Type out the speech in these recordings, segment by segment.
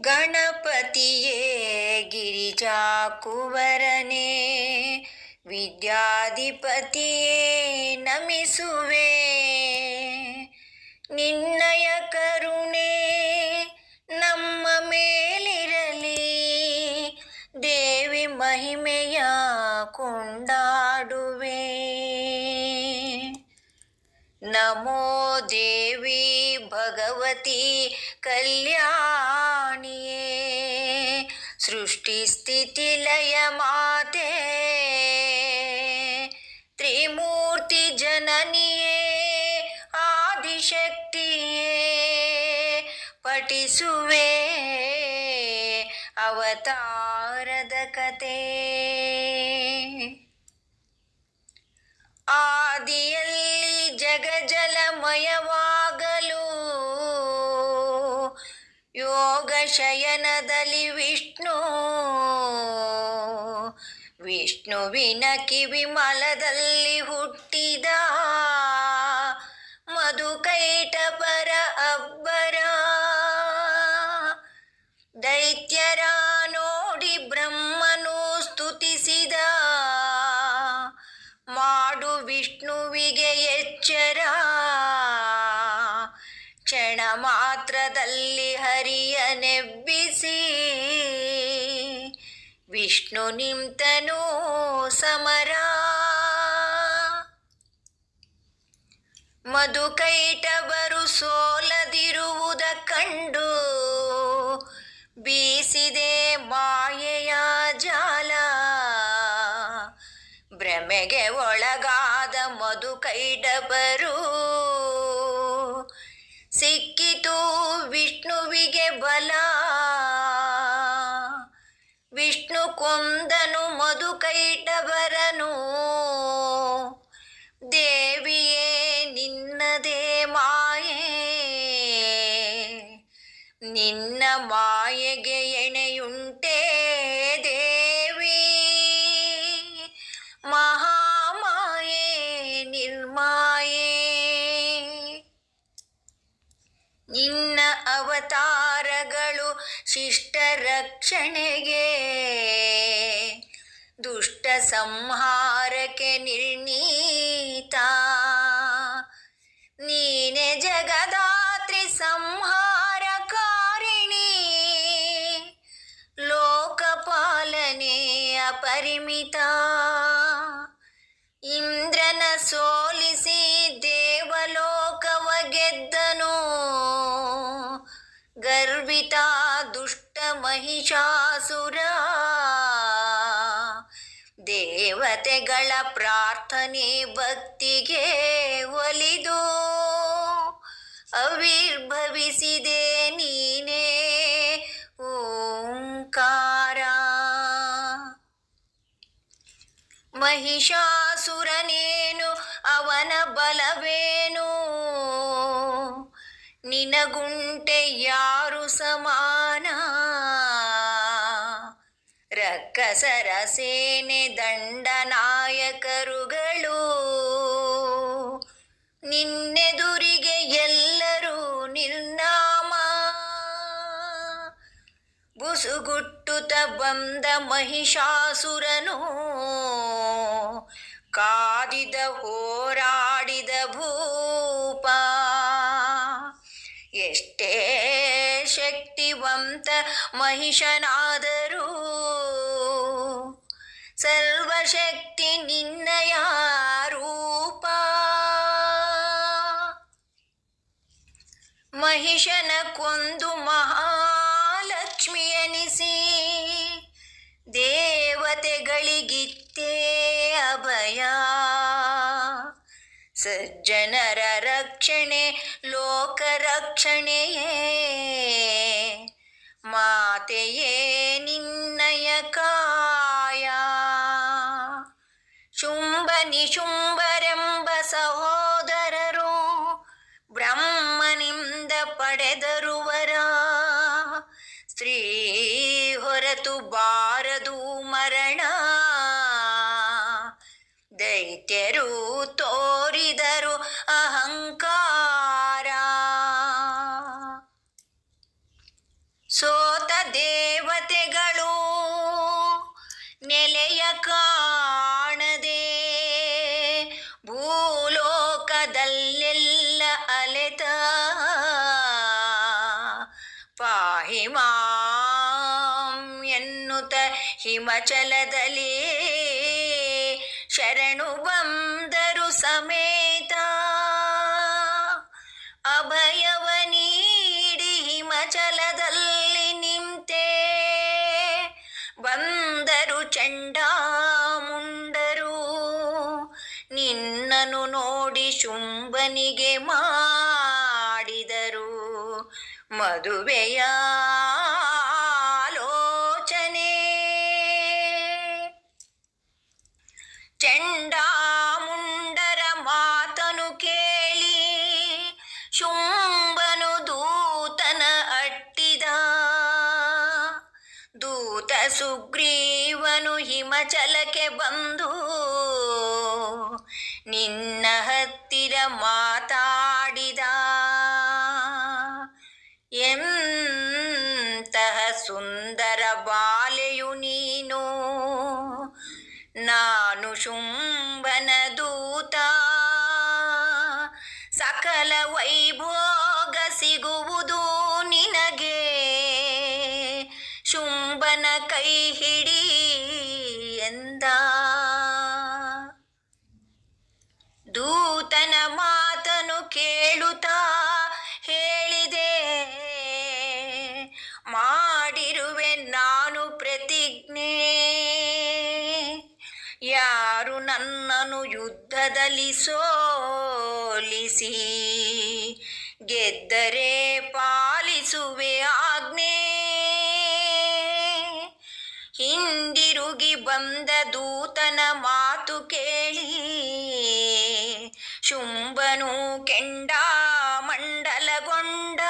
ಗಣಪತಿಯೇ ಗಿರಿಜಾ ಕುವರನೇ ವಿದ್ಯಾಧಿಪತಿಯೇ ನಮಿಸುವೆ. ನಿನ್ನಯ ಕರುಣೆ ನಮ್ಮ ಮೇಲಿರಲಿ, ದೇವಿ ಮಹಿಮೆಯ ಕೊಂಡಾಡುವೆ. ನಮೋ ದೇವಿ ಭಗವತಿ ಕಲ್ಯಾಣಿಯೇ ಸೃಷ್ಟಿ ಸ್ಥಿತಿ ಲಯ ಮಾತೆ ತ್ರಿಮೂರ್ತಿ ಜನನಿಯೇ ಆದಿಶಕ್ತಿಯೇ ಪಠಿಸುವೆ ಅವತಾರದ ಕತೆ ಆದಿಯಲ್ಲಿ ಜಗಜಲಮಯವಾಗಲು ಯೋಗ ಶಯನದಲ್ಲಿ ವಿಷ್ಣುವಿನ ಕಿವಿಮಲದಲ್ಲಿ ಹುಟ್ಟಿದ ಮಧುಕೈಟಪರ ಅಬ್ಬರ. ದೈತ್ಯರ ನೋಡಿ ಬ್ರಹ್ಮನು ಸ್ತುತಿಸಿದ. ಮಾಡು ವಿಷ್ಣುವಿಗೆ ಎಚ್ಚರ. ಕ್ಷಣ ಮಾತ್ರದಲ್ಲಿ ಹರಿಯ ನೆಬ್ಬಿಸಿ ವಿಷ್ಣು ನಿಂತನು ಸಮರ ಮಧುಕೈಟಬರು ಸೋಲದಿರುವುದ ಕಂಡು ಬೀಸಿದೆ ಮಾಯೆಯ ಜಾಲ ಭ್ರಮೆಗೆ ಒಳಗಾದ ಮಧುಕೈಡಬರು ಸಿಕ್ಕಿತು ವಿಷ್ಣುವಿಗೆ ಬಲ ಕೊಂದನು ಮಧುಕೈಟಬರನು ದೇವಿಯೇ ನಿನ್ನದೇ ಮಾಯೆ. ನಿನ್ನ ಮಾಯೆಗೆ ಎಣೆಯುಂಟೇ ದೇವಿ. ಮಹಾಮಾಯೆ ನಿರ್ಮಾಯೆ. ನಿನ್ನ ಅವತಾರಗಳು ಶಿಷ್ಟ ರಕ್ಷಣೆಗೆ ದುಷ್ಟ ಸಂಹಾರಕ್ಕೆ ನಿರ್ಣೀತ. ನೀನೆ ಜಗದಾತ್ರಿ ಸಂಹಾರಕಾರಿಣಿ ಲೋಕಪಾಲನೆ ಅಪರಿಮಿತ. ಇಂದ್ರನ ಸೋಲಿಸಿ ದೇವಲೋಕವ ಗೆದ್ದನು. ಗರ್ವಿತ ಮಹಿಷಾಸುರ. ದೇವತೆಗಳ ಪ್ರಾರ್ಥನೆ ಭಕ್ತಿಗೆ ಒಲಿದು ಅವಿರ್ಭವಿಸಿದೆ ನೀನೇ ಓಂಕಾರ. ಮಹಿಷಾಸುರನೇನು ಅವನ ಬಲವೇನು? ನಿನಗುಂಟೆ ಯಾರು ಸಮಾನ? ರಕ್ಕಸರ ಸೇನೆ ದಂಡನಾಯಕರುಗಳು. ನಿನ್ನೆದುರಿಗೆ ಎಲ್ಲರೂ ನಿರ್ನಾಮ ಬುಸುಗುಟ್ಟುತ ಬಂದ ಮಹಿಷಾಸುರನು. ಕಾದಿದ ಹೋರಾಡಿದ ಭೂಪ. ಎಷ್ಟೇ ಶಕ್ತಿವಂತ ಮಹಿಷನಾದರೂ ಸರ್ವಶಕ್ತಿ ನಿನ್ನಯ ರೂಪ ಮಹಿಷನ ಕೊಂದು ಮಹಾಲಕ್ಷ್ಮಿಯನಿಸಿ ದೇವತೆಗಳಿಗಿತ್ತೇ ಅಭಯ. ಸಜ್ಜನರ ರಕ್ಷಣೆ ಲೋಕ ರಕ್ಷಣೆಯೇ ಮಾತೆಯೇ ನಿನ್ನಯ ಕಾಯ. ನಿಶುಂಭರೆಂಬ ಸಹೋದರರು ಬ್ರಹ್ಮನಿಂದ ಪಡೆದರುವರ. ಸ್ತ್ರೀ ಹೊರತು ಬಾರದು ಮರಣ. ದೈತ್ಯರು ತೋರಿದರು ಹಿಮಾಂ ಎನ್ನುತ ಹಿಮಚಲದಲ್ಲಿ ಶರಣು ಬಂದರು ಸಮೇತ. ಅಭಯವ ನೀಡಿ ಹಿಮಚಲದಲ್ಲಿ ನಿಂತೆ. ಬಂದರು ಚಂಡಾಮುಂಡರು, ನಿನ್ನನು ನೋಡಿ ಶುಂಭನಿಗೆ ಮಾ ಮದುವೆಯ ಆಲೋಚನೆ ಚಂಡಾಮುಂಡರ ಮಾತನು ಕೇಳಿ ಶುಂಭನು ದೂತನ ಅಟ್ಟಿದ ದೂತ ಸುಗ್ರೀವನು ಹಿಮಚಲಕ್ಕೆ ಬಂದು ನಿನ್ನ ಹತ್ತಿರ ಮಾತಾಡಿದ ವೈಭೋಗ ಸಿಗುವುದು ನಿನಗೆ. ಶುಂಭನ ಕೈ ಹಿಡಿ ಎಂದ. ದೂತನ ಮಾತನು ಕೇಳುತ್ತಾ ಹೇಳಿದೆ. ಮಾಡಿರುವೆ ನಾನು ಪ್ರತಿಜ್ಞೆ. ಯಾರು ನನ್ನನು ಯುದ್ಧದಲ್ಲಿ ಸೋಲಿಸಿ ಗೆದ್ದರೆ ಪಾಲಿಸುವೆ ಆಜ್ಞೆ. ಹಿಂದಿರುಗಿ ಬಂದ ದೂತನ ಮಾತು ಕೇಳಿ. ಶುಂಭನು ಕೆಂಡ ಮಂಡಲಗೊಂಡ.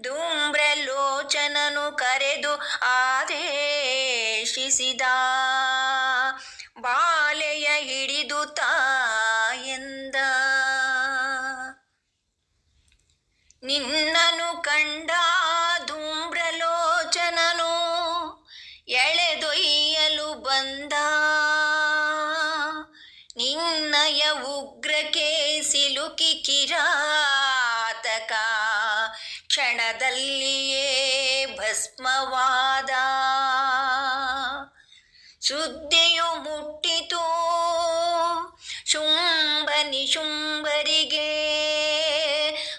ಧೂಮ್ರಲೋಚನನು ಕರೆದು ಆದೇಶಿಸಿದ. ನಿನ್ನಯ ಉಗ್ರಕ್ಕೆ ಸಿಲುಕಿ ಕಿರಾತಕ ಕ್ಷಣದಲ್ಲಿಯೇ ಭಸ್ಮವಾದ. ಸುದ್ದಿಯು ಮುಟ್ಟಿತು. ಶುಂಭ ನಿಶುಂಭರಿಗೆ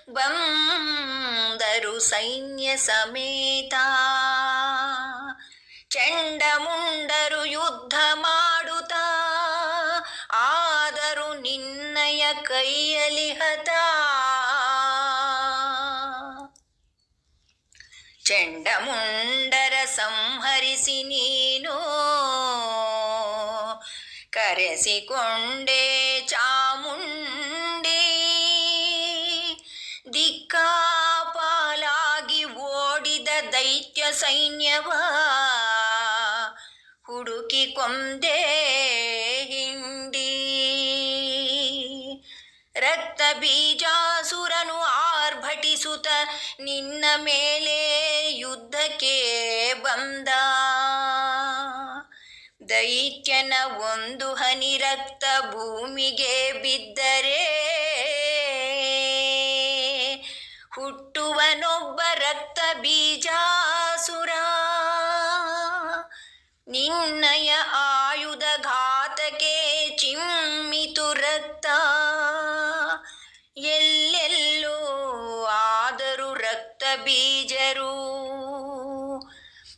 ಬಂದರು ಸೈನ್ಯ ಸಮೇತ. ಚಂಡಮುಂಡರು ಯುದ್ಧ ಮಾಡುತ್ತಾ ಆದರೂ ನಿನ್ನಯ ಕೈಯಲ್ಲಿ ಹತ. ಚಂಡಮುಂಡರ ಸಂಹರಿಸಿ ನೀನು. ಕರೆಸಿಕೊಂಡೆ ಚಾಮುಂಡಿ. ದಿಕ್ಕಾಪಾಲಾಗಿ ಓಡಿದ ದೈತ್ಯ ಸೈನ್ಯವ. ಹುಡುಕಿ ಕೊಂದೆ ಬೀಜಾಸುರನು ಆರ್ಭಟಿಸುತ ನಿನ್ನ ಮೇಲೆ ಯುದ್ಧಕ್ಕೆ ಬಂದ. ದೈತ್ಯನ ಒಂದು ಹನಿರಕ್ತ ಭೂಮಿಗೆ ಬಿದ್ದರೆ ಹುಟ್ಟುವನೊಬ್ಬ ರಕ್ತ ಬೀಜಾಸುರ. ನಿನ್ನಯ ಆಯುಧ ಚಿಮ್ಮಿತು ರಕ್ತ ಎಲ್ಲೆಲ್ಲೂ ಆದರೂ ರಕ್ತ ಬೀಜರು.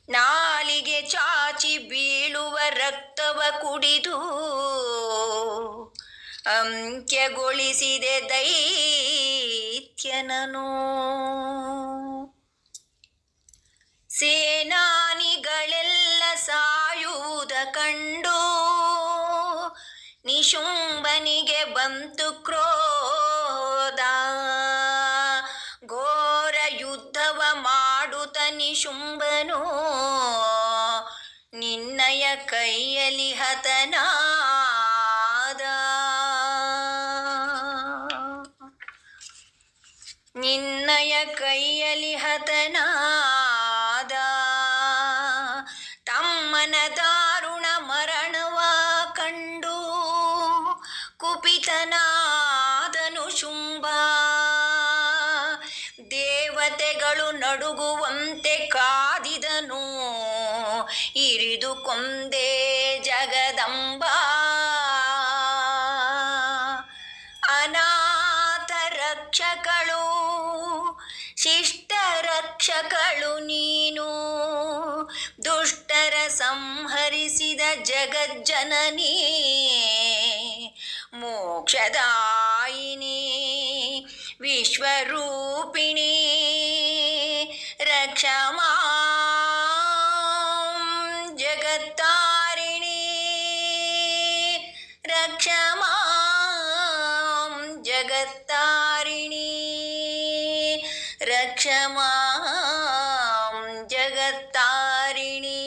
ನಾಲಿಗೆ ಚಾಚಿ ಬೀಳುವ ರಕ್ತವ ಕುಡಿದು ಅಂತ್ಯಗೊಳಿಸಿದೆ ದೈತ್ಯನನು. ಸೇನಾನಿಗಳೆಲ್ಲ ಸಾಯುವುದ ಕಂಡು ನಿಶುಂಬನಿಗೆ ಬಂತು ಕ್ರೋಧ ನಿಶುಂಭನು ನಿನ್ನಯ ಕೈಯಲ್ಲಿ ಹತನಾದ. ನಿನ್ನಯ ಕೈಯಲ್ಲಿ ಹತನಾದ. ತಮ್ಮನ ದಾರುಣ ಮರಣವ ಕಂಡು ಕುಪಿತನಾದನು ಶುಂಭ. ದೇವತೆಗಳು ನಡುಗುವಂತೆ ಕಾದಿದನು ಕೊಂದೆ ಜಗದಂಬ ಅನಾಥ ರಕ್ಷಕಳು ಶಿಷ್ಟ ರಕ್ಷಕಳು ನೀನು ದುಷ್ಟರ ಸಂಹರಿಸಿದ ಜಗಜ್ಜನನಿ ಮೋಕ್ಷದಾಯಿನಿ ವಿಶ್ವರೂಪಿಣಿ ರಕ್ಷಮಾ ರಕ್ಷಮಾ ಜಗತ್ತಾರಿಣಿ.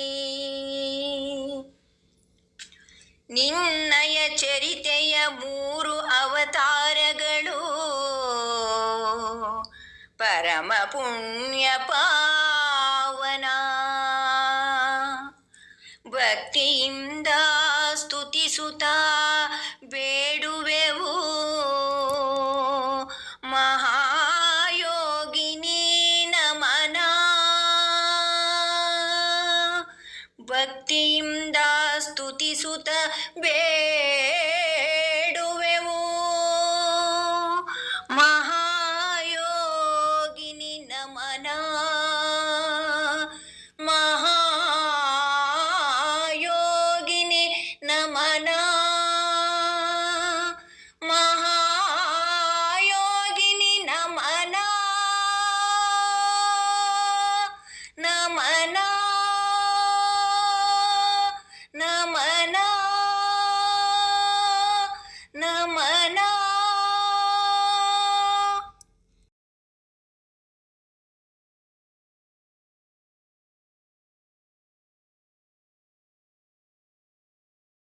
ನಿನ್ನಯ ಚರಿತೆಯ ಮೂರು ಅವತಾರಗಳು ಪರಮ ಪುಣ್ಯ ಪಾವನ. ಭಕ್ತಿಯಿಂದ ಸ್ತುತಿಸುತ್ತ ಬೇ